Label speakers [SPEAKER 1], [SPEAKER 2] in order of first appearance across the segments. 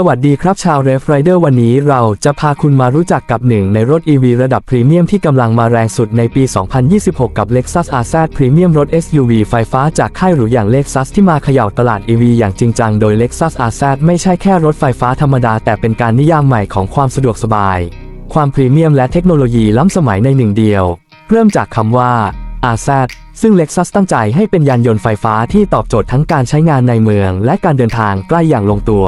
[SPEAKER 1] สวัสดีครับชาว r e f r i d e r วันนี้เราจะพาคุณมารู้จักกับหนึ่งในรถ EV ระดับพรีเมียมที่กำลังมาแรงสุดในปี 2026 กับ Lexus RZ Premium รถ SUV ไฟฟ้าจากค่ายหรูอย่าง Lexus ที่มาเขย่าตลาด EV อย่างจริงจังโดย Lexus RZ ไม่ใช่แค่รถไฟฟ้าธรรมดาแต่เป็นการนิยามใหม่ของความสะดวกสบาย ความพรีเมียมและเทคโนโลยีล้ำสมัยในหนึ่งเดียว เริ่มจากคำว่า RZ ซึ่ง Lexus ตั้งใจให้เป็นยานยนต์ไฟฟ้าที่ตอบโจทย์ทั้งการใช้งานในเมือง และการเดินทางใกล้อย่างลงตัว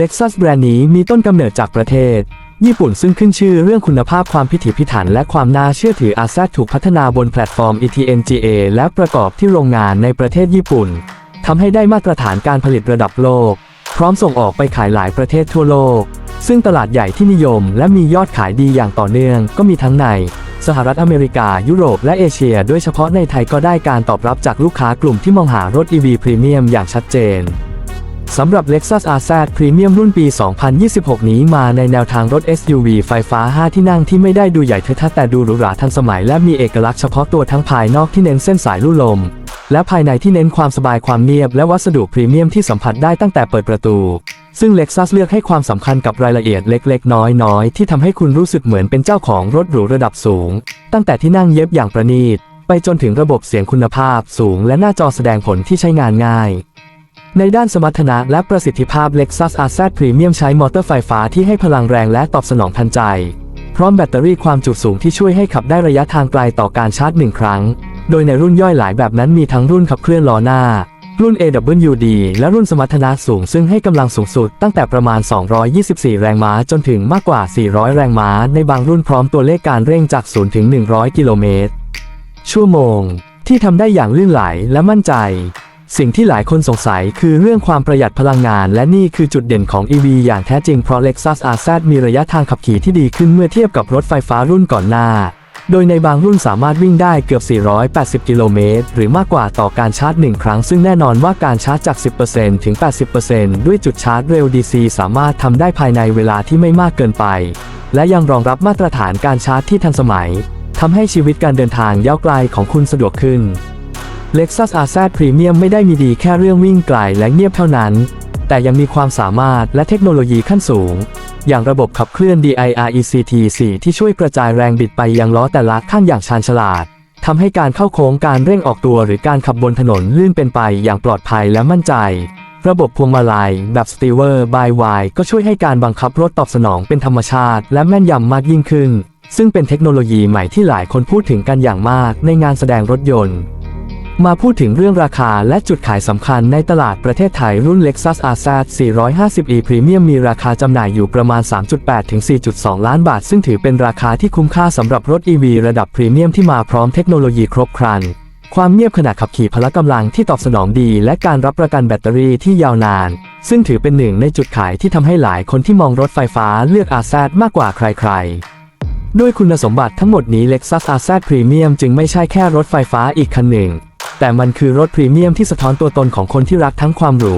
[SPEAKER 1] Lexus แบรนด์นี้มีต้นกำเนิดจากประเทศ ญี่ปุ่นซึ่งขึ้นชื่อเรื่องคุณภาพความพิถีพิถัน และความน่าเชื่อถือ RZ ถูกพัฒนาบนแพลตฟอร์ม ETNGA และประกอบที่โรงงานในประเทศญี่ปุ่นทำให้ได้มาตรฐานการผลิตระดับโลก พร้อมส่งออกไปขายหลายประเทศทั่วโลก ซึ่งตลาดใหญ่ที่นิยม และมียอดขายดีอย่างต่อเนื่องก็มีทั้งใน สหรัฐอเมริกา ยุโรปและเอเชีย โดยเฉพาะในไทยก็ได้การตอบรับจากลูกค้ากลุ่มที่มองหารถ EV พรีเมียมอย่างชัดเจน สำหรับ Lexus RZ Premium รุ่นปี 2026 นี้มาในแนวทางรถ SUV ไฟฟ้า 5 ที่นั่งที่ไม่ได้ดูใหญ่เทอะทะแต่ดูหรูหราทันสมัย และมีเอกลักษณ์เฉพาะตัวทั้งภายนอกที่เน้นเส้นสายลู่ลม และภายในที่เน้นความสบายความเนียบและวัสดุพรีเมียมที่สัมผัสได้ตั้งแต่เปิดประตู ซึ่ง Lexus เลือกให้ความสำคัญกับรายละเอียดเล็ก ๆ น้อยๆที่ทำให้คุณรู้สึกเหมือนเป็นเจ้าของรถหรูระดับสูง ตั้งแต่ที่นั่งเย็บอย่างประณีตไปจนถึงระบบเสียงคุณภาพสูงและหน้าจอแสดงผลที่ใช้งานง่าย ในด้านสมรรถนะและประสิทธิภาพ Lexus RZ Premium ใช้มอเตอร์ไฟฟ้าที่ให้พลังแรงและตอบสนองทันใจ พร้อมแบตเตอรี่ความจุสูงที่ช่วยให้ขับได้ระยะทางไกลต่อการชาร์จหนึ่งครั้ง โดยในรุ่นย่อยหลายแบบนั้นมีทั้งรุ่นขับเคลื่อนล้อหน้า รุ่น AWD และรุ่นสมรรถนะสูงซึ่งให้กำลังสูงสุดตั้งแต่ประมาณ 224 แรงม้าจนถึงมากกว่า 400 แรงม้า ในบางรุ่นพร้อมตัวเลขการเร่งจาก 0 ถึง 100 กิโลเมตรชั่วโมง ที่ทำได้อย่างลื่นไหลและมั่นใจ สิ่งที่หลายคนสงสัยคือเรื่องความประหยัดพลังงาน และนี่คือจุดเด่นของ EV อย่างแท้จริงเพราะ Lexus RZ มีระยะทางขับขี่ที่ดีขึ้นเมื่อเทียบกับรถไฟฟ้ารุ่นก่อนหน้า โดยในบางรุ่นสามารถวิ่งได้เกือบ 480 กิโลเมตร หรือมากกว่าต่อการชาร์จ 1 ครั้ง ซึ่งแน่นอนว่าการชาร์จจาก 10%ถึง 80%ด้วยจุดชาร์จเร็ว DC สามารถทำได้ภายในเวลาที่ไม่มากเกินไป และยังรองรับมาตรฐานการชาร์จที่ทันสมัยทำให้ชีวิตการเดินทางยาวไกลของคุณสะดวกขึ้น Lexus RZ Premium ไม่ได้มีดีแค่เรื่องวิ่งไกลและเงียบเท่านั้น แต่ยังมีความสามารถและเทคโนโลยีขั้นสูง อย่างระบบขับเคลื่อน DIRECT 4 ที่ช่วยกระจายแรงบิดไปยังล้อแต่ละข้างอย่างชาญฉลาดทำให้การเข้าโค้งการเร่งออกตัวหรือการขับบนถนนลื่นเป็นไปอย่างปลอดภัยและมั่นใจ ระบบพวงมาลัยแบบ Steer by Wire ก็ช่วยให้การบังคับรถตอบสนองเป็นธรรมชาติ และแม่นยำมากยิ่งขึ้น ซึ่งเป็นเทคโนโลยีใหม่ที่หลายคนพูดถึงกันอย่างมากในงานแสดงรถยนต์ มาพูดถึงเรื่องราคาและจุดขายสำคัญในตลาดประเทศไทยรุ่น Lexus RZ 450e Premium มีราคาจำหน่ายอยู่ประมาณ 3.8 ถึง 4.2 ล้านบาท ซึ่งถือเป็นราคาที่คุ้มค่าสำหรับรถ EV ระดับพรีเมียมที่มาพร้อมเทคโนโลยีครบครัน ความเงียบขณะขับขี่พละกำลังที่ตอบสนองดี และการรับประกันแบตเตอรี่ที่ยาวนาน ซึ่งถือเป็นหนึ่งในจุดขายที่ทำให้หลายคนที่มองรถไฟฟ้าเลือก RZ มากกว่าใครๆด้วยคุณสมบัติทั้งหมดนี้ Lexus RZ Premium จึงไม่ใช่แค่รถไฟฟ้าอีกคันหนึ่ง แต่มันคือรถพรีเมียมที่สะท้อนตัวตนของคนที่รักทั้งความหรู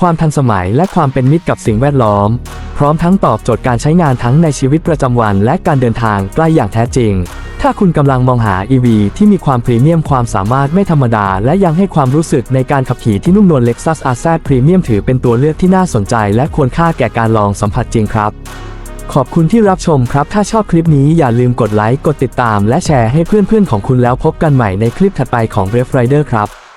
[SPEAKER 1] ความทันสมัยและความเป็นมิตรกับสิ่งแวดล้อม พร้อมทั้งตอบโจทย์การใช้งานทั้งในชีวิตประจำวัน และการเดินทางใกล้อย่างแท้จริง ถ้าคุณกำลังมองหา EV ที่มีความพรีเมียมความสามารถไม่ธรรมดา และยังให้ความรู้สึกในการขับขี่ที่นุ่มนวล Lexus RZ Premium ถือเป็นตัวเลือกที่น่าสนใจ และควรค่าแก่การลองสัมผัสจริงครับ ขอบคุณที่รับชมครับ ถ้าชอบคลิปนี้อย่าลืมกดไลค์ กดติดตาม และแชร์ให้เพื่อนๆของคุณแล้วพบกันใหม่ในคลิปถัดไปของ r e f Rider ครับ